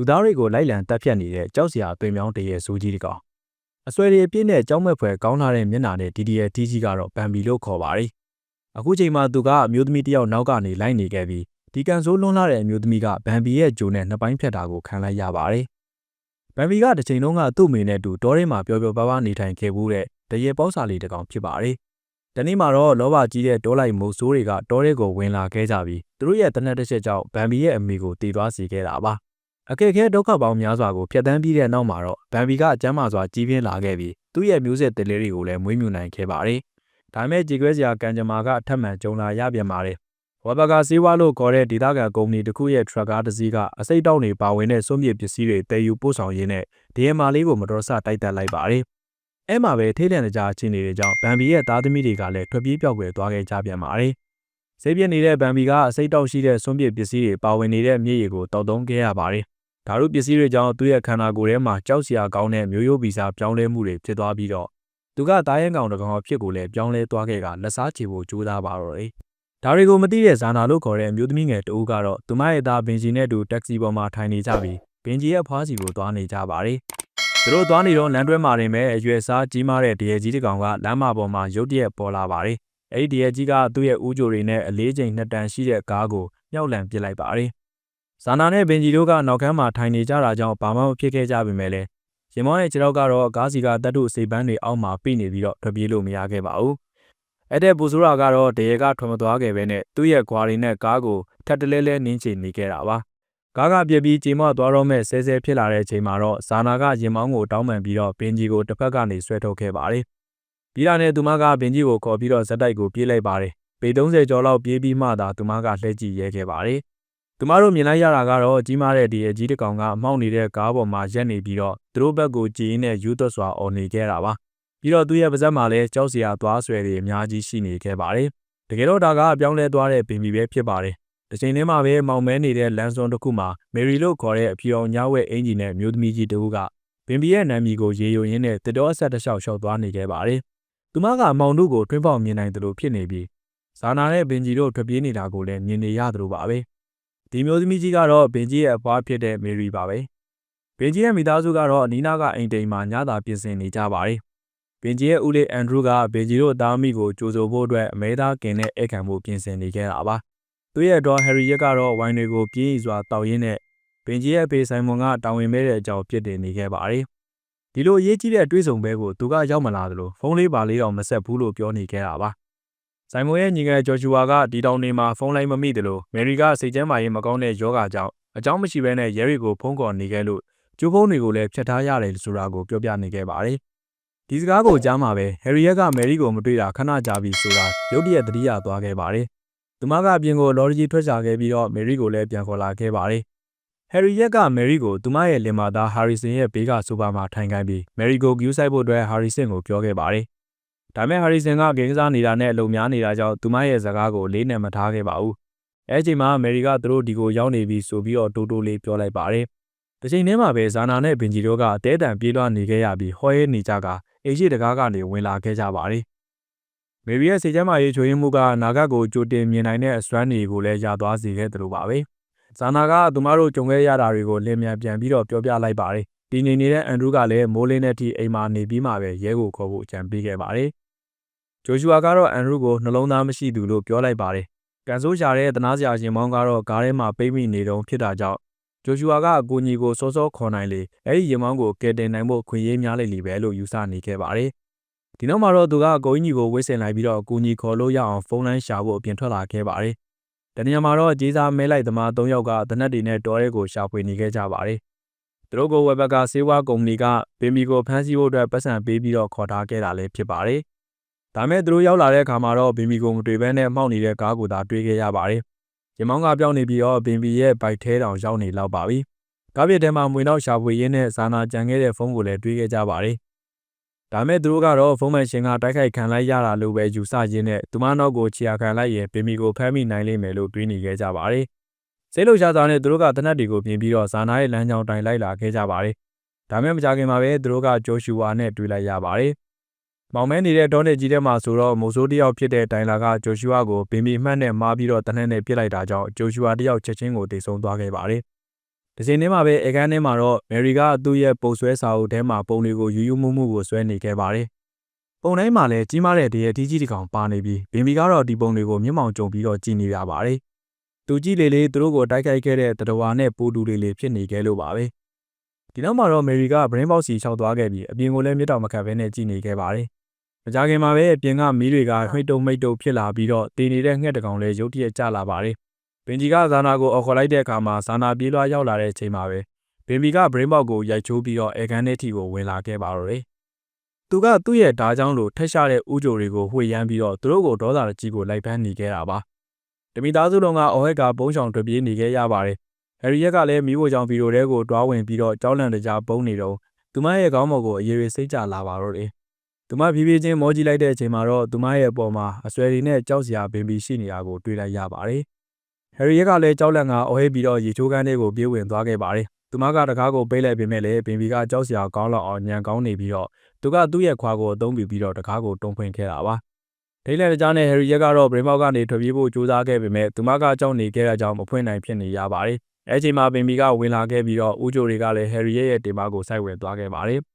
လူသားတွေကိုလိုက်လံတပ်ဖြတ်နေတဲ့ကြောက်စရာအသွင်ပြောင်းတရေဆိုးကြီးတစ်ကောင်အဆွဲတွေအပြည့်နဲ့ကြောက်မဲ့ဖွယ်ကောင်းလာတဲ့မျက်နှာနဲ့ဒီဒီရဲ့တီးကြီးကတော့ဗန်ဘီလို့ခေါ်ပါတယ်အခုချိန်မှာသူကအမျိုးသမီးတစ်ယောက်နောက်ကနေလိုက်နေခဲ့ပြီးဒီကန်ဆိုးလွန်းလာတဲ့အမျိုးသမီးကဗန်ဘီရဲ့ဂျိုနဲ့နှစ်ပိုင်းဖြတ်တာကိုခံလိုက်ရပါတယ်ဗန်ဘီကတစ်ချိန်လုံးကသူ့မိနဲ့အတူတောထဲမှာပျော်ပျော်ပါးပါးနေထိုင်ခဲ့မှုတဲ့တရေပေါက်စာလေးတစ်ကောင်ဖြစ်ပါတယ်တနေ့မှာတော့လောဘကြီးတဲ့တောလိုက်မိုးဆိုးတွေကတောထဲကိုဝင်လာခဲ့ကြပြီးသူတို့ရဲ့တနက်တစ်ချက်ကြောင့်ဗန်ဘီရဲ့အမိကိုတည်သွားစေခဲ့တာပါ အခက်အခဲဒုက္ခပေါင်းများစွာကိုဖျက်ဆီးပြီးတဲ့နောက်မှာတော့ဗန်ဘီကအကျမ်းမာစွာကြီးပြင်းလာခဲ့ပြီးသူ့ရဲ့မျိုးဆက်တလေးတွေကိုလည်းမွေးမြူနိုင်ခဲ့ပါတယ်ဒါပေမဲ့ကြေကွဲစရာကံကြမ္မာကအထက်မှန်ကြုံလာရပြန်ပါတယ်ဝဘကစေးဝါလို့ခေါ်တဲ့ဒေသခံကုမ္ပဏီတစ်ခုရဲ့ထရက်ကားတစ်စီးကအစိတ်တောက်နေပါဝင်တဲ့စွန့်ပစ်ပစ္စည်းတွေတည်ယူပို့ဆောင်ရင်းနဲ့ဒီအမာလေးကိုမတော်ဆတိုက်တက်လိုက်ပါတယ်။အဲမှာပဲထိတ်လန့်ကြအချင်းနေတဲ့ကြောင့်ဘန်ဘီရဲ့သားသမီးတွေကလည်းထွက်ပြေးပြောက်ွယ်သွားခဲ့ကြပြန်ပါတယ်။ဆေးပြစ်နေတဲ့ဘန်ဘီကအစိတ်တောက်ရှိတဲ့စွန့်ပစ်ပစ္စည်းတွေပါဝင်နေတဲ့မြေရီကိုတောက်တုံးခဲ့ရပါတယ်။ ဓာတုပစ္စည်းတွေကြောင့်သူ့ရဲ့ခန္ဓာကိုယ်ထဲမှာကြောက်စရာကောင်းတဲ့မျိုးရိုးဗီဇပြောင်းလဲမှုတွေဖြစ်သွားပြီးတော့သူကတားရင်ကောင်တကောင်အဖြစ်ကိုလည်းပြောင်းလဲသွားခဲ့ကလက်စားချေဖို့ကြိုးစားပါတော့တယ်။ဒါတွေကိုမသိတဲ့ဇာနာလို့ခေါ်တဲ့အမျိုးသမီးငယ်တဦးကတော့သူမရဲ့သားဘင်ဂျီနဲ့အတူတက္ကစီပေါ်မှာထိုင်နေကြပြီးဘင်ဂျီရဲ့ဖွားစီကိုသွားနေကြပါတယ်။သူတို့သွားနေတော့လမ်းတွဲမှာတင်မဲ့အရွယ်စားကြီးမားတဲ့တရေကြီးတစ်ကောင်ကလမ်းမပေါ်မှာရုတ်တရက်ပေါ်လာပါတယ်။အဲဒီတရေကြီးကသူ့ရဲ့ဦးကြိုတွေနဲ့အလေးချိန်နှစ်တန်ရှိတဲ့ကားကိုမြောက်လံပစ်လိုက်ပါတယ်။ ဇာနာနဲ့ဘင်ဂျီတို့ကနောက်ခန်းမှာထိုင်နေကြတာကြောင့်ဘာမှမဖြစ်ခဲ့ကြပေမဲ့လည်းရင်မောရဲ့ခြေထောက်ကတော့ကားစီကတတ်တုစိတ်ပန်းတွေအောက်မှာပြိနေပြီးတော့ထွက်ပြေးလို့မရခဲ့ပါဘူး။အဲ့တဲ့ပူဆိုးရာကတော့တရေကထွက်မသွားခဲ့ပဲနဲ့သူ့ရဲ့ခွာရီနဲ့ကားကိုထပ်တလဲလဲနင်းချနေခဲ့တာပါ။ကားကပြက်ပြီးကြေမသွားတော့မဲ့ဆဲဆဲဖြစ်လာတဲ့အချိန်မှာတော့ဇာနာကရင်မောင်းကိုတောင်းပန်ပြီးတော့ဘင်ဂျီကိုတစ်ဖက်ကနေဆွဲထုတ်ခဲ့ပါတယ်။ပြီးတာနဲ့သူမကဘင်ဂျီကိုခေါ်ပြီးတော့ဇက်တိုက်ကိုပြေးလိုက်ပါတယ်။ပေ30ကျော်လောက်ပြေးပြီးမှသာသူမကလှည့်ကြည့်ရဲခဲ့ပါတယ်။ သူမတို့မြင်လိုက်ရတာကတော့ကြီးမားတဲ့ဒီအကြီးတစ်ကောင်ကမှောက်နေတဲ့ကားပေါ်မှာရက်နေပြီးတော့သူတို့ဘက်ကိုကြည်ရင်းနဲ့ယူသွတ်စွာអော်နေခဲ့တာပါပြီးတော့သူ့ရဲ့ပါဇက်မှာလည်းကြောက်စရာသွားဆွဲတွေအများကြီးရှိနေခဲ့ပါတယ်တကယ်တော့ဒါကအပြောင်းလဲသွားတဲ့ပင်မီပဲဖြစ်ပါတယ်တစ်ချိန်တည်းမှာပဲမောင်မဲနေတဲ့လန်စွန်တစ်ခုမှာမယ်ရီလို့ခေါ်တဲ့အဖြူအောင်ညဝဲအင်ဂျီနဲ့မျိုးသမီးကြီးတဦးကပင်ပီရဲ့နာမည်ကိုရေယိုရင်းနဲ့တတော်အဆက်တစ်လျှောက်လျှောက်သွားနေခဲ့ပါတယ်။သူမကမောင်တို့ကိုထွင်းပေါက်မြင်နိုင်တယ်လို့ဖြစ်နေပြီးဇာနာနဲ့ဘင်ဂျီတို့ထွက်ပြေးနေတာကိုလည်းမြင်နေရတယ်လို့ပါပဲ။ ဒီမျိုးသမီးကြီးကတော့ဘင်ဂျီရဲ့အဖွားဖြစ်တဲ့မေရီပါပဲ။ဘင်ဂျီရဲ့မိသားစုကတော့အနီးနားကအိမ်တိမ်မှာညသာပြင်ဆင်နေကြပါတယ်။ဘင်ဂျီရဲ့ဦးလေးအန်ဒရူးကဘင်ဂျီတို့သားမိကိုကြိုဆိုဖို့အတွက်အမဲသားကင်တဲ့ဧကန်မှုပြင်ဆင်နေခဲ့တာပါ။သူ့ရဲ့တော့ဟယ်ရီရက်ကတော့ဝိုင်တွေကိုပြင်းစွာတောက်ရင်းနဲ့ဘင်ဂျီရဲ့ဖေဆိုင်မွန်ကတာဝန်မဲတဲ့အကြောင်းပြစ်တင်နေခဲ့ပါတယ်။ဒီလိုအရေးကြီးတဲ့တွေးဆုံပွဲကိုသူကရောက်မလာသလိုဖုန်းလေးပါလေးတော့မဆက်ဘူးလို့ပြောနေခဲ့တာပါ။ ဆိုင်မွန်ရဲ့ညီငယ်ဂျော်ဂျူဝါကဒီတောင်နေမှာဖုန်းလိုင်းမမိတယ်လို့မယ်ရီကစိတ်ကျမ်းမာရေးမကောင်းတဲ့ယောဂကြောင့်အကြောင်းမရှိဘဲနဲ့ရဲရီကိုဖုန်းခေါ်နေခဲ့လို့ကျိုးဖုန်းတွေကိုလည်းဖျက်ထားရတယ်ဆိုတာကိုပြောပြနေခဲ့ပါတယ်။ဒီစကားကိုကြားမှာပဲဟယ်ရီယက်ကမယ်ရီကိုမတွေ့တာခဏကြာပြီဆိုတာရုတ်တရက်သတိရသွားခဲ့ပါတယ်။သူမကအပြင်ကိုလော်ရီကြီးထွက်ချခဲ့ပြီးတော့မယ်ရီကိုလည်းပြန်ခေါ်လာခဲ့ပါတယ်။ဟယ်ရီယက်ကမယ်ရီကိုသူမရဲ့လင်မသားဟာရီဆင်ရဲ့ဘေးကဆိုဖာမှာထိုင်ခိုင်းပြီးမယ်ရီကိုဂယူးဆိုင်ဖို့အတွက်ဟာရီဆင်ကိုပြောခဲ့ပါတယ်။ ဒါမဲ့ဟာရီဆင်ကဂိမ်းစားနေတာနဲ့အလုံများနေတာကြောင့်သူမရဲ့စကားကိုလေးနဲ့မထားခဲ့ပါဘူး။အဲအချိန်မှာမယ်ရီကသူတို့ဒီကိုရောက်နေပြီဆိုပြီးတော့တိုးတိုးလေးပြောလိုက်ပါတယ်။။တစ်ချိန်တည်းမှာပဲဇာနာနဲ့ဘင်ဂျီတို့ကတဲတံပြေးလွှားနေခဲ့ရပြီးဟောရဲနေကြကအိမ်ရှိတကားကနေဝင်လာခဲ့ကြပါတယ်။မေရီရဲ့စေချမ်းမရေးချိုရင်းမှုကနာဂတ်ကိုကြိုတင်မြင်နိုင်တဲ့အစွမ်းတွေကိုလည်းရသွားစေခဲ့တယ်လို့ပါပဲ။ဇာနာကသူမတို့ကြုံခဲ့ရတာတွေကိုလင်မြန်ပြန်ပြီးတော့ပြောပြလိုက်ပါတယ်။ဒီနေနေတဲ့အန်ဒရူးကလည်းမိုးလင်းတဲ့အထိအိမ်မှာနေပြီးမှပဲရဲကိုခေါ်ဖို့အကြံပေးခဲ့ပါတယ်။ ဂျိုရှူအာကတော့အန်ဒရူးကိုနှလုံးသားမရှိသူလို့ပြောလိုက်ပါတယ်။ကန်ဆိုးရှာတဲ့တနာစရာရှင်မောင်းကတော့ကားထဲမှာပိတ်မိနေတုံးဖြစ်တာကြောင့်ဂျိုရှူအာကအကူအညီကိုစောစောခေါ်နိုင်လေအဲ့ဒီရင်မောင်းကိုကယ်တင်နိုင်ဖို့ခွင့်ရေးများလိမ့်လီပဲလို့ယူဆနေခဲ့ပါတယ်။ဒီနောက်မှာတော့သူကအကိုကြီးညီကိုဝစ်စင်လိုက်ပြီးတော့အကူအညီခေါ်လို့ရအောင်ဖုန်းလိုင်းရှာဖို့အပြင်ထွက်လာခဲ့ပါတယ်။တနင်္လာမှာတော့ကြေးစားမဲလိုက်သမား၃ယောက်ကတနက်တွေနဲ့တောရဲကိုရှာဖွေနေခဲ့ကြပါတယ်။သူတို့ကိုဝက်ဘက်ကစေဝါကုမ္ပဏီကပင်မီကိုဖမ်းဆီးဖို့အတွက်ပတ်စံပေးပြီးတော့ခေါ်ထားခဲ့တာလည်းဖြစ်ပါတယ်။ ဒါမဲ့သူတို့ရောက်လာတဲ့အခါမှာတော့ဘင်မီကိုမတွေ့ဘဲနဲ့မှောက်နေတဲ့ကားကိုသာတွေ့ခဲ့ရပါတယ်ရင်မောင်းကပြောင်းနေပြီးတော့ဘင်ဘီရဲ့ဘိုက်ထဲတောင်ရောက်နေလောက်ပါပြီ။ကားပြစ်ထဲမှာမွေနောက်ရှာဖွေရင်းနဲ့ဇာနာကြံခဲ့တဲ့ဖုန်းကိုလည်းတွေးခဲ့ကြပါတယ်။ဒါမဲ့သူတို့ကတော့ဖုန်းမရှင်ကတိုက်ခိုက်ခံလိုက်ရတာလို့ပဲယူဆရင်းနဲ့သူမနောက်ကိုခြေခံလိုက်ရင်ဘင်ဘီကိုဖမ်းမိနိုင်လိမ့်မယ်လို့တွေးနေခဲ့ကြပါတယ်။စိတ်လှုပ်ရှားစွာနဲ့သူတို့ကတနက်တွေကိုပြင်ပြီးတော့ဇာနာရဲ့လမ်းကြောင်းတိုင်လိုက်လာခဲ့ကြပါတယ်။ဒါမဲ့မကြခင်မှာပဲသူတို့ကဂျိုရှူဝါနဲ့တွေ့လိုက်ရပါတယ်။ မောင်မဲနေတဲ့တောနယ်ကြီးထဲမှာဆိုတော့မိုဆိုးတယောက်ဖြစ်တဲ့တိုင်လာကဂျိုရှူအာကိုဘင်ဘီမှတ်နဲ့မားပြီးတော့တနက်နဲ့ပြစ်လိုက်တာကြောင့်ဂျိုရှူအာတယောက်ချက်ချင်းကိုတိတ်ဆုံးသွားခဲ့ပါတယ်။တဒီချိန်ထဲမှာပဲအေကန်ထဲမှာတော့မယ်ရီကသူ့ရဲ့ပုံဆွဲစာအုပ်ထဲမှာပုံတွေကိုယူယူမှုမှုကိုဆွဲနေခဲ့ပါတယ်။ပုံတိုင်းမှာလည်းကြီးမားတဲ့တရေတီးကြီးတစ်ကောင်ပါနေပြီးဘင်ဘီကတော့ဒီပုံတွေကိုမျက်မှောင်ကြုံပြီးတော့ကြည်နေရပါတယ်။သူကြည့်လေလေသူတို့ကိုတိုက်ခိုက်ခဲ့တဲ့တတဝါနဲ့ပူတူလေးလေးဖြစ်နေခဲ့လို့ပါပဲ။ဒီနောက်မှာတော့မယ်ရီကဘရင်းဘောက်စီခြောက်သွားခဲ့ပြီးအပြင်ကိုလည်းမျက်တောင်မခတ်ဘဲနဲ့ကြည်နေခဲ့ပါတယ်။ မကြခင်မှာပဲအပြင်ကမီးတွေကမှိတ်တုံမိတ်တုံဖြစ်လာပြီးတော့တည်နေတဲ့ငှက်တကောင်လည်းရုတ်တရက်ကျလာပါတယ်။ဘင်ဂျီကဇာနာကိုအော်ခေါ်လိုက်တဲ့အခါမှာဇာနာပြေးလွှားရောက်လာတဲ့အချိန်မှာပဲဘင်ဘီကဘရင်းဘောက်ကိုရိုက်ချိုးပြီးတော့အေကန်ထဲထိကိုဝင်လာခဲ့ပါတော့တယ်။သူကသူ့ရဲ့ဓာကြောင်းလိုထက်ရှာတဲ့ဥကြိုတွေကိုဝှေ့ရမ်းပြီးတော့သူတို့ကိုဒေါသတကြီးကိုလိုက်ပန်းနေခဲ့တာပါ။တမီသားစုလုံးကအော်ဟက်ကဘုံဆောင်ထွက်ပြေးနေခဲ့ရပါတယ်။ဟယ်ရီယက်ကလည်းမိဖို့ကြောင့်ဗီရိုတဲကိုတွားဝင်ပြီးတော့ကြောက်လန့်တကြားပုံနေတော့သူမရဲ့ခေါင်းပေါ်ကိုအရေတွေစိတ်ကြလာပါတော့တယ်။ သူမဖြည်းဖြည်းချင်းမောကြည့်လိုက်တဲ့အချိန်မှာတော့သူမရဲ့အပေါ်မှာအဆွဲတွေနဲ့ကြောက်စရာပင်ပြီးရှိနေတာကိုတွေ့လိုက်ရပါတယ်။ဟယ်ရီယက်ကလည်းကြောက်လန့်ကအော်ဟဲပြီးတော့ရေချိုးကန်းလေးကိုပြေးဝင်သွားခဲ့ပါတယ်။သူမကတကားကိုပိတ်လိုက်ပေမဲ့လည်းဘင်ဘီကကြောက်စရာကောင်းလောက်အောင်ညံကောင်းနေပြီးတော့သူကသူ့ရဲ့ခွာကိုအသုံးပြုပြီးတော့တကားကိုတုံဖွင့်ခဲ့တာပါ။ဒိတ်လက်တကြားနဲ့ဟယ်ရီယက်ကတော့ဘရင်မောက်ကနေထွက်ပြေးဖို့ကြိုးစားခဲ့ပေမဲ့သူမကကြောက်နေခဲ့တဲ့ကြောင့်မဖွင့်နိုင်ဖြစ်နေရပါတယ်။အဲချိန်မှာဘင်ဘီကဝင်လာခဲ့ပြီးတော့ဦးချိုတွေကလည်းဟယ်ရီယက်ရဲ့တင်ပါကိုစိုက်ဝင်သွားခဲ့ပါတယ်။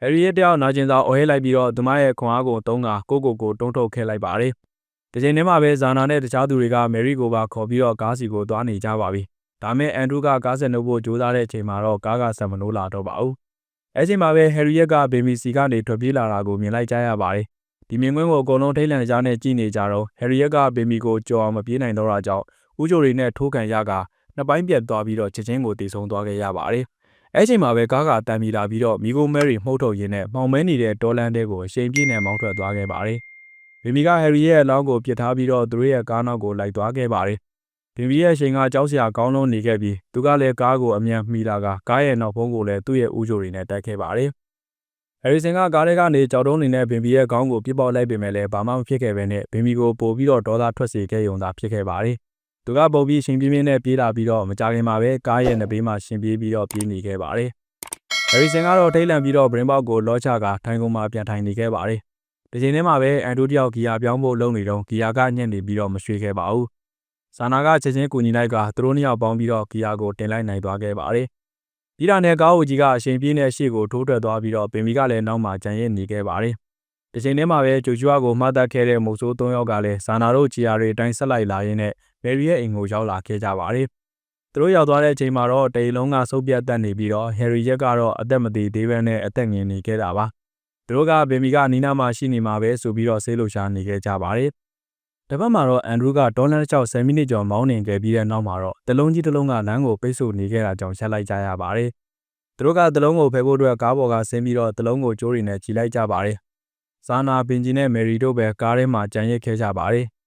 ဟယ်ရီယက်တယောက်နာကျင်စာအော်ဟဲလိုက်ပြီးတော့သူမရဲ့ခွန်အားကိုတုံးကကိုကိုကိုတုံးထုတ်ခဲ့လိုက်ပါတယ်။ဒီချိန်ထဲမှာပဲဇာနာနဲ့တခြားသူတွေကမယ်ရီကိုပါခေါ်ပြီးတော့ကားစီကိုသွားနေကြပါပြီ။ဒါမဲ့အန်ဒရူးကကားဆက်နှုတ်ဖို့ကြိုးစားတဲ့အချိန်မှာတော့ကားကဆက်မနိုးလာတော့ပါဘူး။အဲချိန်မှာပဲဟယ်ရီယက်ကဘေမီစီကနေထွက်ပြေးလာတာကိုမြင်လိုက်ကြရပါတယ်။ဒီမြင်ကွင်းကိုအကုန်လုံးထိတ်လန့်ကြနဲ့ကြည့်နေကြတော့ဟယ်ရီယက်ကဘေမီကိုကြော်အောင်မပြေးနိုင်တော့တာကြောင့်ဦးချိုတွေနဲ့ထိုးကန်ရကနှစ်ပိုင်းပြတ်သွားပြီးတော့ချက်ချင်းကိုတည်ဆုံသွားခဲ့ရပါတယ်။ အဲချိန်မှာပဲကားကတန်မီလာပြီးတော့မီဂိုမဲရီမှုတ်ထုတ်ရင်းနဲ့မှောင်မဲနေတဲ့တော်လန်တဲကိုအရှိန်ပြင်းနဲ့မောင်းထွက်သွားခဲ့ပါတယ်။ဘေမီကဟယ်ရီရဲ့အလောင်းကိုပြစ်ထားပြီးတော့သူတို့ရဲ့ကားနောက်ကိုလိုက်သွားခဲ့ပါတယ်။ဘင်ဘီရဲ့အချိန်ကကြောက်စရာကောင်းလုံးနေခဲ့ပြီးသူကလည်းကားကိုအမြန်မှီလာကကားရဲ့နောက်ဖုံးကိုလည်းသူ့ရဲ့ဦးချိုတွေနဲ့တိုက်ခဲ့ပါတယ်။ဟယ်ရီဆန်ကကားထဲကနေကြောက်တုံးနေနဲ့ဘင်ဘီရဲ့ခေါင်းကိုပြစ်ပေါက်လိုက်ပေမဲ့လည်းဘာမှမဖြစ်ခဲ့ဘဲနဲ့ဘင်ဘီကိုပို့ပြီးတော့ဒေါသထွက်စေခဲ့ရုံသာဖြစ်ခဲ့ပါတယ်။ သူကပုံပြီးရှင်ပြင်းပြင်းနဲ့ပြေးလာပြီးတော့မကြခင်မှာပဲကားရဲ့နဘေးမှာရှင်ပြေးပြီးတော့ပြေးနေခဲ့ပါတယ်။ဟယ်ရီဆန်ကတော့ထိတ်လန့်ပြီးတော့ဘရင်ဘောက်ကိုလောချကထိုင်ကုန်မှာပြန်ထိုင်နေခဲ့ပါတယ်။ဒီချိန်ထဲမှာပဲအန်တိုတယောက်ဂီယာပြောင်းဖို့လုပ်နေတော့ဂီယာကညှက်နေပြီးတော့မရွှေ့ခဲ့ပါဘူး။ဇာနာကချက်ချင်းကူညီလိုက်ကသူတို့နှစ်ယောက်ပေါင်းပြီးတော့ဂီယာကိုတင်လိုက်နိုင်သွားခဲ့ပါတယ်။ပြီးတာနဲ့ကားဝကြီးကအရှင်ပြင်းနဲ့ရှေ့ကိုထိုးထွက်သွားပြီးတော့ပင်မီကလည်းနောက်မှကြံရစ်နေခဲ့ပါတယ်။ဒီချိန်ထဲမှာပဲဂျိုဂျွာကိုမှတ်သက်ခဲ့တဲ့မုတ်ဆိုး၃ယောက်ကလည်းဇာနာတို့ဂျီယာတွေအတိုင်းဆက်လိုက်လာရင်းနဲ့ မယ်ရီရဲ့အိမ်ကိုရောက်လာခဲ့ကြပါတယ်။သူတို့ရောက်သွားတဲ့အချိန်မှာတော့တေလုံးကစုပ်ပြတ်တက်နေပြီးတော့ဟယ်ရီရက်ကတော့အသက်မသေးသေးဘဲနဲ့အသက်ငင်နေခဲ့တာပါ။သူတို့ကဘင်မီကနီနာမှာရှိနေမှာပဲဆိုပြီးတော့ဆေးလို့ရှာနေခဲ့ကြပါတယ်။တစ်ဖက်မှာတော့အန်ဒရူးကဒေါ်လာ6 10မိနစ်ကျော်မောင်းနေခဲ့ပြီးတဲ့နောက်မှာတော့တလုံးကြီးတစ်လုံးကလမ်းကိုပိတ်ဆို့နေခဲ့တာကြောင့်ရက်လိုက်ကြရပါတယ်။သူတို့ကတလုံးကိုဖယ်ဖို့အတွက်ကားပေါ်ကဆင်းပြီးတော့တလုံးကိုကြိုးရီနဲ့ကြီးလိုက်ကြပါတယ်။ဇာနာပင်ဂျီနဲ့မယ်ရီတို့ပဲကားထဲမှာကြံရစ်ခဲ့ကြပါတယ်။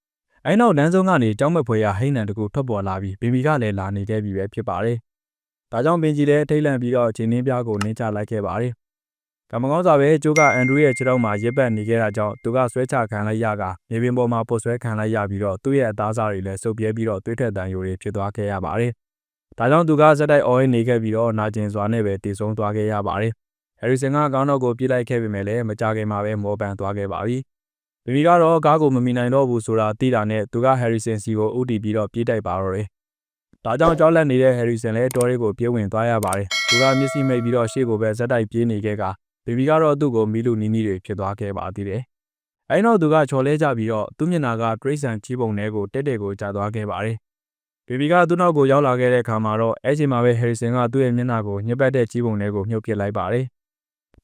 အဲနောက်လမ်းဆုံးကနေကြောင်းမဲ့ဖွယ်ရဟိန်းနံတကူထွက်ပေါ်လာပြီးဘင်မီကလည်းလာနေခဲ့ပြီပဲဖြစ်ပါတယ်။ဒါကြောင့်ပင်ဂျီလည်းထိတ်လန့်ပြီးတော့ဂျင်းနှင်းပြားကိုနင်းချလိုက်ခဲ့ပါတယ်ကမ္မကောင်းစွာပဲကျိုးကအန်ဒရူးရဲ့ခြေထောက်မှာရစ်ပတ်နေခဲ့တာကြောင့်သူကဆွဲချခံလိုက်ရကမြေပြင်ပေါ်မှာပုတ်ဆွဲခံလိုက်ရပြီးတော့သူ့ရဲ့အသားစားတွေလည်းစုပ်ပြဲပြီးတော့သွေးထွက်တန်ယိုတွေဖြစ်သွားခဲ့ရပါတယ်။ဒါကြောင့်သူကဇက်တိုက်အော်ဟင်းနေခဲ့ပြီးတော့နာကျင်စွာနဲ့ပဲတည်ဆုံသွားခဲ့ရပါတယ်။ဟယ်ရီဆန်ကကောင်းတော့ကိုပြေးလိုက်ခဲ့ပေမဲ့လည်းမကြခင်မှာပဲမောပန်သွားခဲ့ပါပြီ။ ဘီဘီကတော့ကားကိုမမီနိုင်တော့ဘူးဆိုတာသိတာနဲ့သူကဟယ်ရီဆန်စီကိုဥတီပြီးတော့ပြေးတိုက်ပါတော့တယ်။ဒါကြောင့်ကြောက်လန့်နေတဲ့ဟယ်ရီဆန်လည်းတော်ရီကိုပြေးဝင်သွားရပါတယ်။သူကမျက်စိမိတ်ပြီးတော့ရှေ့ကိုပဲဇက်တိုက်ပြေးနေခဲ့ကဘေဘီကတော့သူ့ကိုမီးလူနီးနီးတွေဖြစ်သွားခဲ့ပါသေးတယ်။အဲဒီနောက်သူကချော်လဲကြပြီးတော့သူ့မျက်နှာကတရိတ်ဆန်ကြီးပုံထဲကိုတက်တက်ကိုကျသွားခဲ့ပါတယ်။ဘေဘီကသူ့နောက်ကိုရောက်လာခဲ့တဲ့အခါမှာတော့အဲချိန်မှာပဲဟယ်ရီဆန်ကသူ့ရဲ့မျက်နှာကိုညှက်ပတ်တဲ့ကြီးပုံထဲကိုမြုပ်ပစ်လိုက်ပါတယ်။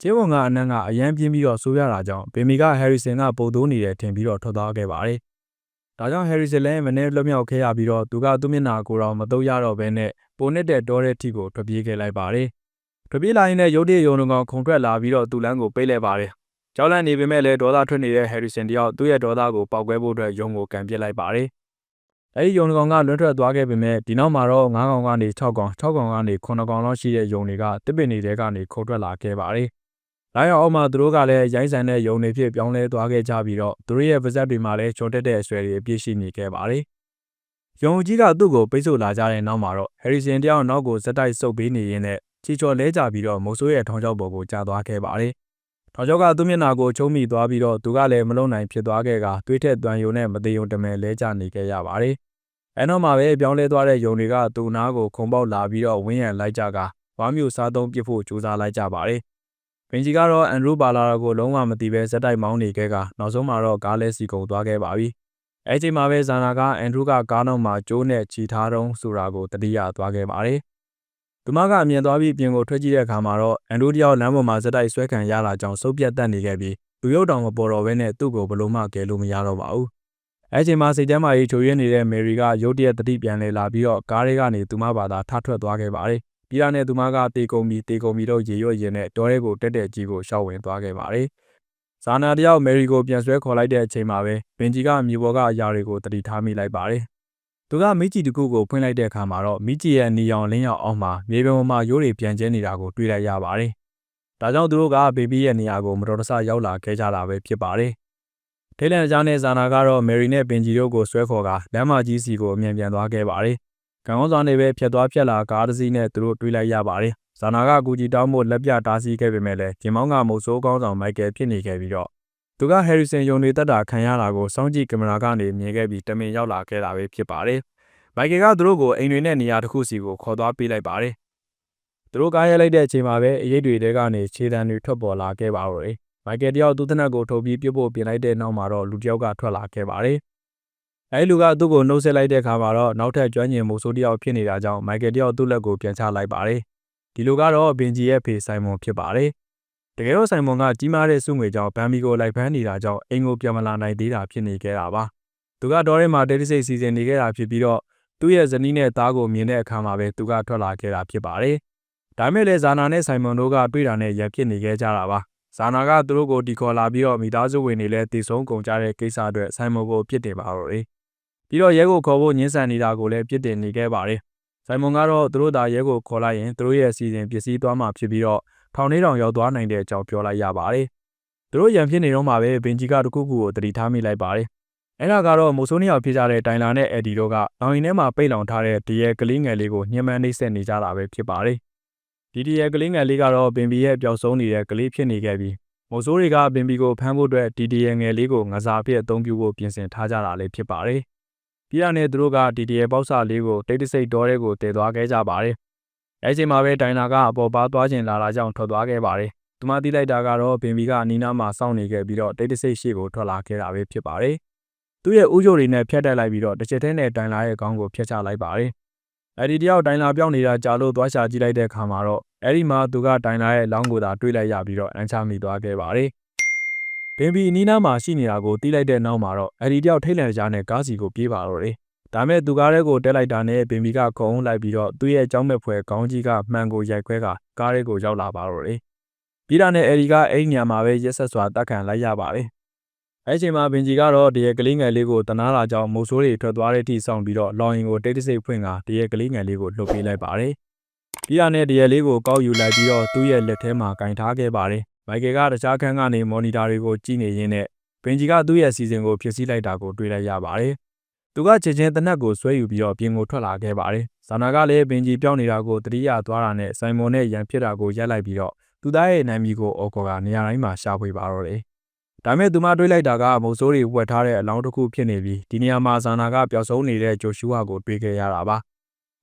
ကြီးပုံကအနံ့ကအရန်ပြင်းပြီးတော့ဆိုးရတာကြောင့်ဘေမီကဟယ်ရီဆန်ကပုံသိုးနေတယ်ထင်ပြီးတော့ထွက်သွားခဲ့ပါတယ်။ဒါကြောင့်ဟယ်ရီဆန်လည်းမနေ့လွတ်မြောက်ခဲ့ရပြီးတော့သူကသူ့မျက်နှာကိုတော့မတုပ်ရတော့ဘဲနဲ့ပုံနဲ့တဲ့တောတဲ့ထိကိုထွက်ပြေးခဲ့လိုက်ပါတယ်။ထွက်ပြေးလာရင်လည်းရုတ်တရက်ယုံလုံးကောင်ခုန်ထွက်လာပြီးတော့သူ့လမ်းကိုပိတ်လဲပါတယ်။ကြောက်လန့်နေပေမဲ့လည်းဒေါသထွက်နေတဲ့ဟယ်ရီဆန်တယောက်သူ့ရဲ့ဒေါသကိုပောက်ကွဲဖို့အတွက်ယုံကိုကန်ပစ်လိုက်ပါတယ်။အဲဒီယုံကောင်ကလွတ်ထွက်သွားခဲ့ပေမဲ့ဒီနောက်မှာတော့9ကောင်ကနေ6ကောင်6ကောင်ကနေ9ကောင်လောက်ရှိတဲ့ယုံတွေကတစ်ပင်တွေထဲကနေခုန်ထွက်လာခဲ့ပါတယ်။ လာရောက်အောင်မှသူတို့ကလည်းရိုင်းဆန်တဲ့ယုံတွေဖြစ်ပြောင်းလဲသွားခဲ့ကြပြီးတော့သူတို့ရဲ့ပါဇက်တွေမှာလည်းချုံတက်တဲ့အဆွဲတွေအပြည့်ရှိနေခဲ့ပါတယ်။ယုံကြီးကသူ့ကိုပိတ်ဆို့လာကြတဲ့နောက်မှာတော့ဟယ်ရီဆန်တယောက်နောက်ကိုဇက်တိုက်ဆုပ်ပေးနေရင်းနဲ့ချီချော်လဲကြပြီးတော့မုတ်ဆိုးရဲ့ထောင်ချောက်ပေါ်ကိုကျသွားခဲ့ပါတယ်။ထောင်ချောက်ကသူ့မျက်နှာကိုချုံမိသွားပြီးတော့သူကလည်းမလုံနိုင်ဖြစ်သွားခဲ့ကသွေးထက်သွမ်းယုံနဲ့မသေးုံတမဲလဲကျနေခဲ့ရပါတယ်။အဲနောက်မှာပဲပြောင်းလဲသွားတဲ့ယုံတွေကသူ့နားကိုခုံပေါက်လာပြီးတော့ဝင်းရံလိုက်ကြကဝါမျိုးစားသုံးပစ်ဖို့ကြိုးစားလိုက်ကြပါတယ်။ ဘင်ဂျီကတော့အန်ဒရူးပါလာတာကိုလုံးဝမသိပဲဇက်တိုက်မောင်းနေခဲ့ကနောက်ဆုံးမှာတော့ကားလဲစီကုံသွားခဲ့ပါပြီ။အဲချိန်မှာပဲဇာနာကအန်ဒရူးကကားနောက်မှာကျိုးနဲ့ချီထားတုံးဆိုတာကိုတတိယသွားခဲ့ပါတယ်။သူမကအမြင်သွားပြီးပြင်ကိုထွက်ကြည့်တဲ့အခါမှာတော့အန်ဒရူးတယောက်လမ်းပေါ်မှာဇက်တိုက်ဆွဲခံရလာကြောင်းစုပ်ပြတ်တက်နေခဲ့ပြီးလူရုပ်တောင်မပေါ်တော့ဘဲနဲ့သူ့ကိုဘလို့မှကယ်လို့မရတော့ပါဘူး။အဲချိန်မှာစိတ်ထဲမှာရေးချိုရင်းနေတဲ့မယ်ရီကရုတ်တရက်တတိပြန်လဲလာပြီးတော့ကားတွေကနေသူမဘာသာထထွက်သွားခဲ့ပါတယ်။ ပြီးတာနဲ့သူမကတေကုံမီတေကုံမီတော့ရေရွတ်ရင်နဲ့တောထဲကိုတက်တက်ကြီးကိုရှောက်ဝင်သွားခဲ့ပါတယ်။ဇာနာတယောက်မယ်ရီကိုပြန်ဆွဲခေါ်လိုက်တဲ့အချိန်မှာပဲဘင်ဂျီကမြေပေါ်ကအရာတွေကိုတတိထားမိလိုက်ပါတယ်။သူကမိကြီးတစ်ခုကိုဖွင့်လိုက်တဲ့အခါမှာတော့မိကြီးရဲ့နေရောင်လင်းရောက်အောင်မှာမြေပြင်ပေါ်မှာရိုးတွေပြန်ကျဲနေတာကိုတွေ့လိုက်ရပါတယ်။ဒါကြောင့်သူတို့ကဘေဘီရဲ့နေရာကိုမတော်တဆရောက်လာခဲ့ကြတာပဲဖြစ်ပါတယ်။ထိတ်လန့်အကြောင်းနဲ့ဇာနာကတော့မယ်ရီနဲ့ပင်ဂျီတို့ကိုဆွဲခေါ်ကလမ်းမကြီးစီကိုအမြန်ပြန်သွားခဲ့ပါတယ်။ ကံကောင်းစွာနဲ့ပဲဖြတ်သွားဖြတ်လာကားတစ်စီးနဲ့သူတို့တွေ့လိုက်ရပါတယ်။ဇာနာကကူကြီးတောင်းဖို့လက်ပြတားဆီးခဲ့ပေမဲ့လည်းဂျင်မောင်းကမုတ်ဆိုးကောင်းဆောင်မိုက်ကယ်ဖြစ်နေခဲ့ပြီးတော့သူကဟယ်ရီဆန်ယုံနေတက်တာခံရတာကိုစောင့်ကြည့်ကင်မရာကနေမြင်ခဲ့ပြီးတမင်ရောက်လာခဲ့တာပဲဖြစ်ပါတယ်။မိုက်ကယ်ကသူတို့ကိုအိမ်တွေနဲ့နေရာတစ်ခုစီကိုခေါ်သွားပေးလိုက်ပါတယ်။သူတို့ကားရဲလိုက်တဲ့အချိန်မှာပဲအရေးတွေတဲကနေခြေတံတွေထွက်ပေါ်လာခဲ့ပါတော့တယ်။မိုက်ကယ်တယောက်သူ့သနက်ကိုထုတ်ပြီးပြုတ်ဖို့ပြင်လိုက်တဲ့နောက်မှာတော့လူတယောက်ကထွက်လာခဲ့ပါတယ်။ အဲဒီလူကသူ့ကိုနှုတ်ဆက်လိုက်တဲ့အခါမှာတော့နောက်ထပ်ကျွမ်းကျင်မှုဆိုးတယောက်ဖြစ်နေတာကြောင့်မိုက်ကယ်တယောက်သူ့လက်ကိုပြန်ချလိုက်ပါတယ်။ဒီလူကတော့ဘင်ဂျီရဲ့ဖေဆိုင်မွန်ဖြစ်ပါတယ်။တကယ်တော့ဆိုင်မွန်ကကြီးမားတဲ့စုငွေကြောင့်ဘန်ဘီကိုလိုက်ဖမ်းနေတာကြောင့်အိမ်ကိုပြန်မလာနိုင်သေးတာဖြစ်နေခဲ့တာပါ။သူကတော့ထဲမှာတေးတိစိတ်စီစဉ်နေခဲ့တာဖြစ်ပြီးတော့သူ့ရဲ့ဇနီးနဲ့သားကိုမြင်တဲ့အခါမှာပဲသူကထွက်လာခဲ့တာဖြစ်ပါတယ်။ဒါမဲ့လည်းဇာနာနဲ့ဆိုင်မွန်တို့ကတွေ့တာနဲ့ရံဖြစ်နေခဲ့ကြတာပါ။ဇာနာကသူတို့ကိုတီခေါ်လာပြီးတော့မိသားစုဝင်တွေလည်းတည်ဆုံးကုန်ကြတဲ့ကိစ္စအတွက်ဆိုင်မွန်ကိုပြစ်တင်ပါတော့တယ်။ ပြီးတော့ရဲကိုခေါ်ဖို့ညှင်းဆန်နေတာကိုလည်းပြစ်တင်နေခဲ့ပါတယ်။ဆိုင်မွန်ကတော့သူတို့သာရဲကိုခေါ်လိုက်ရင်သူတို့ရဲ့အစီအစဉ်ပစ္စည်းသွားမှဖြစ်ပြီးတော့ထောင်ထဲတောင်ရောက်သွားနိုင်တဲ့အကြောင်းပြောလိုက်ရပါတယ်။သူတို့ရံဖြစ်နေတော့မှပဲဘင်ဂျီကတခုခုကိုတတိထားမိလိုက်ပါတယ်။အဲ့ဒါကတော့မိုဆိုးနှစ်ယောက်ဖြစ်ကြတဲ့တိုင်လာနဲ့အက်ဒီတို့ကလောင်ရင်ထဲမှာပိတ်လောင်ထားတဲ့ဒီရဲကလေးငယ်လေးကိုညှဉ်းပန်းနှိပ်စက်နေကြတာပဲဖြစ်ပါတယ်။ဒီဒီရဲကလေးငယ်လေးကတော့ဘင်ဘီရဲ့ပျောက်ဆုံးနေတဲ့ကလေးဖြစ်နေခဲ့ပြီးမိုဆိုးတွေကဘင်ဘီကိုဖမ်းဖို့အတွက်ဒီဒီရဲငယ်လေးကိုငစားအဖြစ်အသုံးပြုဖို့ပြင်ဆင်ထားကြတာလည်းဖြစ်ပါတယ်။ ပြီးရတဲ့သူတို့ကဒီဒီရဲပေါက်စာလေးကိုတိတ်တဆိတ်တောထဲကိုတည်သွားခဲ့ကြပါတယ်။အဲချိန်မှာပဲတိုင်လာကအပေါ်ပါသွားခြင်းလာတာကြောင့်ထွက်သွားခဲ့ပါတယ်။သူမသိလိုက်တာကတော့ဘင်ဘီကအနီးနားမှာစောင့်နေခဲ့ပြီးတော့တိတ်တဆိတ်ရှေ့ကိုထွက်လာခဲ့တာပဲဖြစ်ပါတယ်။သူ့ရဲ့ဥကြိုတွေနဲ့ဖျက်တက်လိုက်ပြီးတော့တစ်ချက်တည်းနဲ့တိုင်လာရဲ့ခေါင်းကိုဖျက်ချလိုက်ပါတယ်။အဲဒီတယောက်တိုင်လာပြောင်းနေတာကြာလို့သွားရှာကြည့်လိုက်တဲ့အခါမှာတော့အဲဒီမှာသူကတိုင်လာရဲ့လောင်းကိုသာတွေးလိုက်ရပြီးတော့အန်ချမိသွားခဲ့ပါတယ်။ ဘင်ဘီအနီးနားမှာရှိနေတာကိုတီးလိုက်တဲ့နောက်မှာတော့အဲဒီတယောက်ထိတ်လန့်ကြားနဲ့ကားစီကိုပြေးပါတော့တယ်။ဒါမဲ့သူကားထဲကိုတက်လိုက်တာနဲ့ဘင်ဘီကခုံလိုက်ပြီးတော့သူ့ရဲ့ကြောင်းမဲ့ဖွဲခေါင်းကြီးကမှန်ကိုရိုက်ခွဲကကားထဲကိုရောက်လာပါတော့တယ်။ပြီးတာနဲ့အဲဒီကအဲ့ဒီညမှာပဲရက်ဆက်စွာတက်ခံလိုက်ရပါတယ်။အဲ့ချိန်မှာဘင်ဂျီကတော့တရက်ကလေးငယ်လေးကိုတနာလာကြောင်းမိုးဆိုးတွေထွက်သွားတဲ့အထိဆောင်ပြီးတော့လောင်ရင်ကိုတိတ်တဆိတ်ဖွင့်ကတရက်ကလေးငယ်လေးကိုလှုပ်ပေးလိုက်ပါတယ်။ပြီးတာနဲ့တရက်လေးကိုကောက်ယူလိုက်ပြီးတော့သူ့ရဲ့လက်ထဲမှာကင်ထားခဲ့ပါတယ်။ မိုက်ကယ်ကတခြားခန်းကနေမော်နီတာတွေကိုကြည့်နေရင်းနဲ့ဘင်ဂျီကသူ့ရဲ့စီစဉ်ကိုဖျက်ဆီးလိုက်တာကိုတွေ့လိုက်ရပါတယ်။သူကချက်ချင်းတနက်ကိုဆွဲယူပြီးတော့ပြင်ကိုထွက်လာခဲ့ပါတယ်။ဇာနာကလည်းဘင်ဂျီပြောင်းနေတာကိုတတိယသွားတာနဲ့ဆိုင်မွန်နဲ့ရန်ဖြစ်တာကိုရက်လိုက်ပြီးတော့သူသားရဲ့နာမည်ကိုအော်ကော်ကနေရာတိုင်းမှာရှာဖွေပါတော့တယ်။ဒါမဲ့သူမတွေးလိုက်တာကမုတ်ဆိုးတွေဝက်ထားတဲ့အလောင်းတစ်ခုဖြစ်နေပြီးဒီနေရာမှာဇာနာကပျောက်ဆုံးနေတဲ့ဂျိုရှူဝါကိုတွေ့ခဲ့ရတာပါ။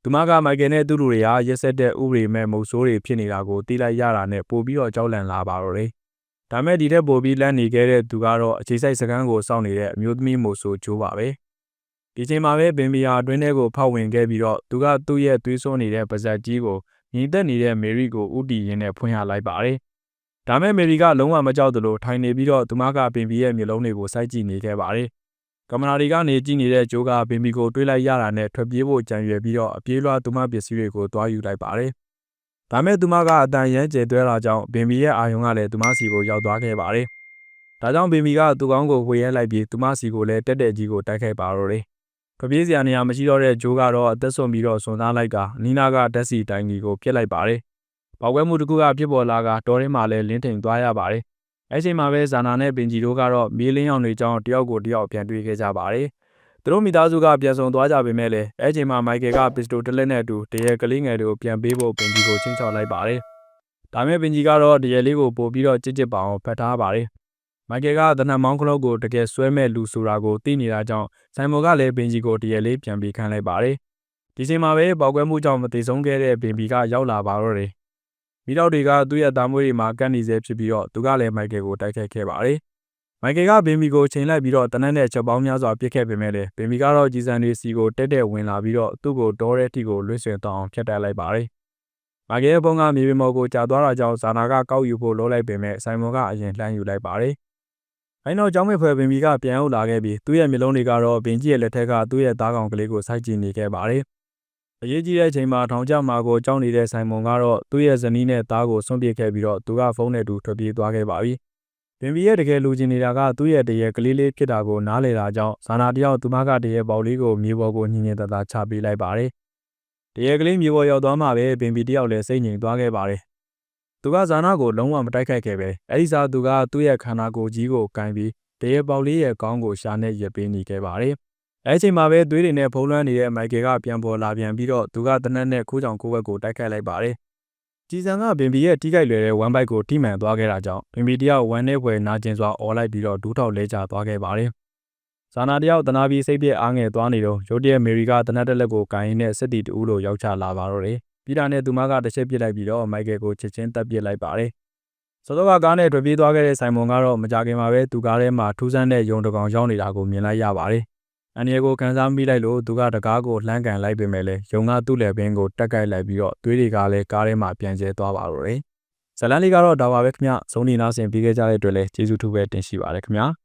သူမကမိုက်ကယ်နဲ့သူ့လူတွေကရက်ဆက်တဲ့ဥပဒေမဲ့မုတ်ဆိုးတွေဖြစ်နေတာကိုသိလိုက်ရတာနဲ့ပို့ပြီးတော့ကြောက်လန့်လာပါတော့တယ်။ဒါမဲ့ဒီထက်ပိုပြီးလန့်နေခဲ့တဲ့သူကတော့အခြေစိုက်စကန်းကိုစောင့်နေတဲ့အမျိုးသမီးမို့ဆိုဂျိုးပါပဲ။ဒီချိန်မှာပဲဘင်ဘီယာအတွင်းထဲကိုဖောက်ဝင်ခဲ့ပြီးတော့သူကသူ့ရဲ့သွေးစွန်းနေတဲ့ပါဇက်ကြီးကိုညီသက်နေတဲ့မေရီကိုဥတီရင်းနဲ့ဖွင့်ရလိုက်ပါတယ်။ဒါမဲ့မေရီကလုံးဝမကြောက်သလိုထိုင်နေပြီးတော့သူမကပင်ပီရဲ့မျိုးလုံးတွေကိုစိုက်ကြည့်နေခဲ့ပါတယ်။ ကင်မရာတွေကနေကြည့်နေတဲ့ဂျိုးကပင်ပီကိုတွေးလိုက်ရတာနဲ့ထွက်ပြေးဖို့ကြံရွယ်ပြီးတော့အပြေးလွှားသူမပစ္စည်းတွေကိုတွားယူလိုက်ပါတယ်။ဒါမဲ့သူမကအတန်ရမ်းကျဲသွဲလာကြောင်းပင်ပီရဲ့အာယုံကလည်းသူမစီကိုရောက်သွားခဲ့ပါတယ်။ဒါကြောင့်ပင်ပီကသူ့ကောင်းကိုဝေရဲလိုက်ပြီးသူမစီကိုလည်းတက်တက်ကြီးကိုတိုက်ခိုက်ပါတော့တယ်။ကပြေးစရာနေရာမရှိတော့တဲ့ဂျိုးကတော့အသက်ဆုံးပြီးတော့စွန်သားလိုက်ကအနီနာကဓာတ်စီတိုင်ကြီးကိုပြစ်လိုက်ပါတယ်။ပောက်ကွဲမှုတစ်ခုကဖြစ်ပေါ်လာကတော်ထဲမှာလည်းလင်းထိန်သွားရပါတယ်။ အဲချိန်မှာပဲဇာနာနဲ့ပင်ဂျီတို့ကတော့မီးလင်းရောင်တွေကြောင်းတယောက်ကိုတယောက်ပြန်တွေ့ခဲ့ကြပါတယ်။သူတို့မိသားစုကပြန်ဆောင်သွားကြပေမဲ့လည်းအဲချိန်မှာမိုက်ကယ်ကပစ္စတိုတစ်လက်နဲ့အတူတရက်ကလေးငယ်တွေကိုပြန်ပေးဖို့ပင်ဂျီကိုချင်းချော်လိုက်ပါတယ်။ဒါမဲ့ပင်ဂျီကတော့တရက်လေးကိုပို့ပြီးတော့ကြစ်ကြစ်ပါအောင်ဖတ်ထားပါတယ်မိုက်ကယ်ကတနက်မောင်းကလုတ်ကိုတကယ်ဆွဲမဲ့လူဆိုတာကိုသိနေတာကြောင့်ဆိုင်မွန်ကလည်းဘင်ဂျီကိုတရလေးပြန်ပြီးခန့်လိုက်ပါတယ်။ဒီချိန်မှာပဲပေါက်ကွဲမှုကြောင့်မသေးဆုံးခဲ့တဲ့ဘင်ဘီကရောက်လာပါတော့တယ်။ မိတော့တွေကသူ့ရဲ့သားမွေးတွေမှာကတ်နေစေဖြစ်ပြီးတော့သူကလည်းမိုက်ကယ်ကိုတိုက်ခိုက်ခဲ့ပါတယ်။မိုက်ကယ်ကဘင်ဘီကိုချိန်လိုက်ပြီးတော့တနက်နဲ့ချက်ပေါင်းများစွာပြစ်ခဲ့ပေမဲ့လည်းဘင်ဘီကတော့ဂျီဆန်တွေစီကိုတက်တက်ဝင်လာပြီးတော့သူ့ကိုတောတဲ့ထိကိုလွှင့်ဆွင်တောင်းဖျက်တက်လိုက်ပါတယ်။မိုက်ကယ်ရဲ့ပုံကမြေပြင်ပေါ်ကိုကြာသွားတာကြောင့်ဇာနာကကောက်ယူဖို့လိုလိုက်ပေမဲ့ဆိုင်မွန်ကအရင်လှမ်းယူလိုက်ပါတယ်။အဲနောက်ကျောင်းမဲ့ဖွယ်ပင်ဘီကပြန်ရောက်လာခဲ့ပြီးသူ့ရဲ့မျိုးလုံးတွေကတော့ဘင်ကြီးရဲ့လက်ထက်ကသူ့ရဲ့သားကောင်ကလေးကိုစိုက်ကြည့်နေခဲ့ပါတယ်။ အရေးကြီးတဲ့အချိန်မှာထောင်ကျမှာကိုကြောက်နေတဲ့ဆိုင်မွန်ကတော့သူ့ရဲ့ဇနီးနဲ့သားကိုဆွန့်ပစ်ခဲ့ပြီးတော့သူကဖုန်းနဲ့တူထွက်ပြေးသွားခဲ့ပါပြီ။ပင်ဘီရဲ့တကယ်လူချင်နေတာကသူ့ရဲ့တရေကလေးလေးဖြစ်တာကိုနားလေတာကြောင့်ဇာနာတယောက်သူမကတရေပေါက်လေးကိုမြေပေါ်ကိုညင်ညင်တသာချပေးလိုက်ပါတယ်။တရေကလေးမြေပေါ်ရောက်သွားမှပဲပင်ဘီတယောက်လည်းစိတ်ငြိမ်သွားခဲ့ပါတယ်။သူကဇာနာကိုလုံးဝမတိုက်ခိုက်ခဲ့ပဲအဲဒီစားသူကသူ့ရဲ့ခန္ဓာကိုယ်ကြီးကိုကန်ပြီးတရေပေါက်လေးရဲ့ခေါင်းကိုရှာနဲ့ရပ်ပေးနေခဲ့ပါတယ်။ အဲချိန်မှာပဲသွေးတွေနဲ့ဖုံးလွှမ်းနေတဲ့မိုက်ကယ်ကပြန်ပေါ်လာပြန်ပြီးတော့သူကတနက်နဲ့ခိုးကြောင်ကိုဝက်ကိုတိုက်ခိုက်လိုက်ပါတယ်။ကြည်စံကဘင်ဘီရဲ့တီးကြိုက်လွယ်တဲ့ဝမ်ဘိုက်ကိုထိမှန်သွားခဲ့တာကြောင့်ဘင်ဘီတယောက်ဝမ်းနဲ့ဖွယ်နာကျင်စွာអော်လိုက်ပြီးတော့ဒူးထောက်လဲကျသွားခဲ့ပါတယ်။ဇာနာတယောက်တနာပြီးစိတ်ပြည့်အားငယ်သွားနေတော့ရုတ်တရက်မေရီကတနက်တက်လက်ကိုကိုင်းရင်းနဲ့စစ်တီတူလို့ရောက်ချလာပါတော့တယ်။ပြီးတာနဲ့သူမကတစ်ချက်ပစ်လိုက်ပြီးတော့မိုက်ကယ်ကိုချက်ချင်းတက်ပစ်လိုက်ပါတယ်။စောစောကကားနဲ့ထွက်ပြေးသွားခဲ့တဲ့ဆိုင်မွန်ကတော့မကြခင်မှာပဲသူကားထဲမှာထူးဆန်းတဲ့ယုံတကောင်ရောက်နေတာကိုမြင်လိုက်ရပါတယ်။ အန်ရီကိုကန်စားမိလိုက်လို့သူကတကားကိုလှမ်းကန်လိုက်ပေမဲ့လည်းယုံကသူ့လက်ပင်ကိုတက်ကိုက်လိုက်ပြီးတော့သွေးတွေကလည်းကားထဲမှာပြန်ကျဲသွားပါတော့တယ်။ဇလန်လေးကတော့ဒါပါပဲခင်ဗျ။ဇုံဒီနာဆင်ပြီးခဲ့ကြတဲ့အတွက်လည်းကျေးဇူးထူးပဲတင်ရှိပါတယ်ခင်ဗျာ။